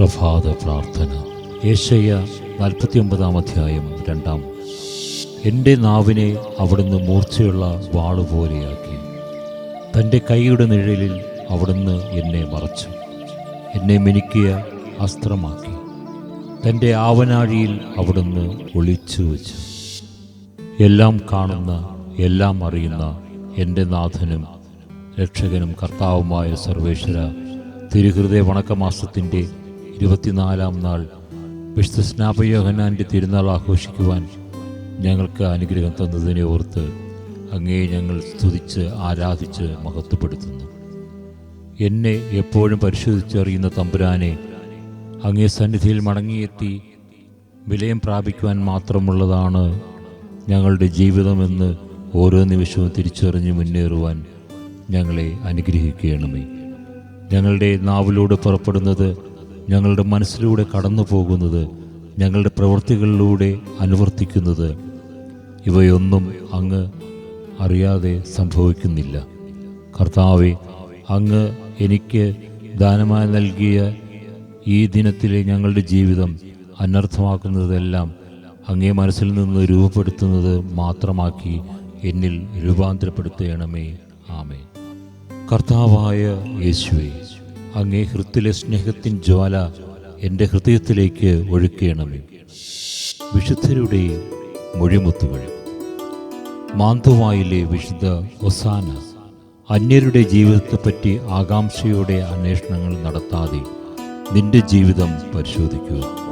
പ്രഭാത പ്രാർത്ഥന. യേശയ്യ നാൽപ്പത്തി ഒമ്പതാം അധ്യായം രണ്ടാം. എന്റെ നാവിനെ അവിടുന്ന് മൂർച്ചയുള്ള വാളുപോലെയാക്കി തന്റെ കൈയുടെ നിഴലിൽ അവിടുന്ന് എന്നെ മറച്ചു. എന്നെ മിനുക്കിയ അസ്ത്രമാക്കി. തന്റെ ആവനാഴിയിൽ അവിടുന്ന് ഒളിച്ചു വച്ചു. എല്ലാം കാണുന്ന എല്ലാം അറിയുന്ന എന്റെ നാഥനും രക്ഷകനും കർത്താവുമായ സർവേശ്വര തിരുഹൃദയ വണക്കമാസത്തിന്റെ ഇരുപത്തിനാലാം നാൾ വിശുദ്ധ സ്നാപയോഹനാന്റെ തിരുനാൾ ആഘോഷിക്കുവാൻ ഞങ്ങൾക്ക് അനുഗ്രഹം തന്നതിനെ ഓർത്ത് അങ്ങേ ഞങ്ങൾ സ്തുതിച്ച് ആരാധിച്ച് മഹത്വപ്പെടുത്തുന്നു. എന്നെ എപ്പോഴും പരിശോധിച്ചറിയുന്ന തമ്പുരാനെ അങ്ങേ സന്നിധിയിൽ മടങ്ങിയെത്തി വിലയം പ്രാപിക്കുവാൻ മാത്രമുള്ളതാണ് ഞങ്ങളുടെ ജീവിതമെന്ന് ഓരോ നിമിഷവും തിരിച്ചറിഞ്ഞ് മുന്നേറുവാൻ ഞങ്ങളെ അനുഗ്രഹിക്കണമേ. ഞങ്ങളുടെ നാവിലൂടെ പുറപ്പെടുന്നത് ഞങ്ങളുടെ മനസ്സിലൂടെ കടന്നു പോകുന്നത് ഞങ്ങളുടെ പ്രവൃത്തികളിലൂടെ അനുവർത്തിക്കുന്നത്. ഇവയൊന്നും അങ്ങ് അറിയാതെ സംഭവിക്കുന്നില്ല. കർത്താവെ അങ്ങ് എനിക്ക് ദാനമായി നൽകിയ ഈ ദിനത്തിലെ ഞങ്ങളുടെ ജീവിതം അനർത്ഥമാക്കുന്നതെല്ലാം അങ്ങേ മനസ്സിൽ നിന്ന് രൂപപ്പെടുത്തുന്നത് മാത്രമാക്കി എന്നിൽ രൂപാന്തരപ്പെടുത്തണമേ. ആമേ കർത്താവായ യേശുവെ അങ്ങേ ഹൃത്തിലെ സ്നേഹത്തിൻ ജ്വാല എന്റെ ഹൃദയത്തിലേക്ക് ഒഴുക്കണമേ. വിശുദ്ധരുടെ മൊഴിമുത്തുകൾ. മാന്തുവായിലെ വിശുദ്ധ ഒസാന അന്യരുടെ ജീവിതത്തെപ്പറ്റി ആകാംക്ഷയോടെ അന്വേഷണങ്ങൾ നടത്താതെ നിന്റെ ജീവിതം പരിശോധിക്കുക.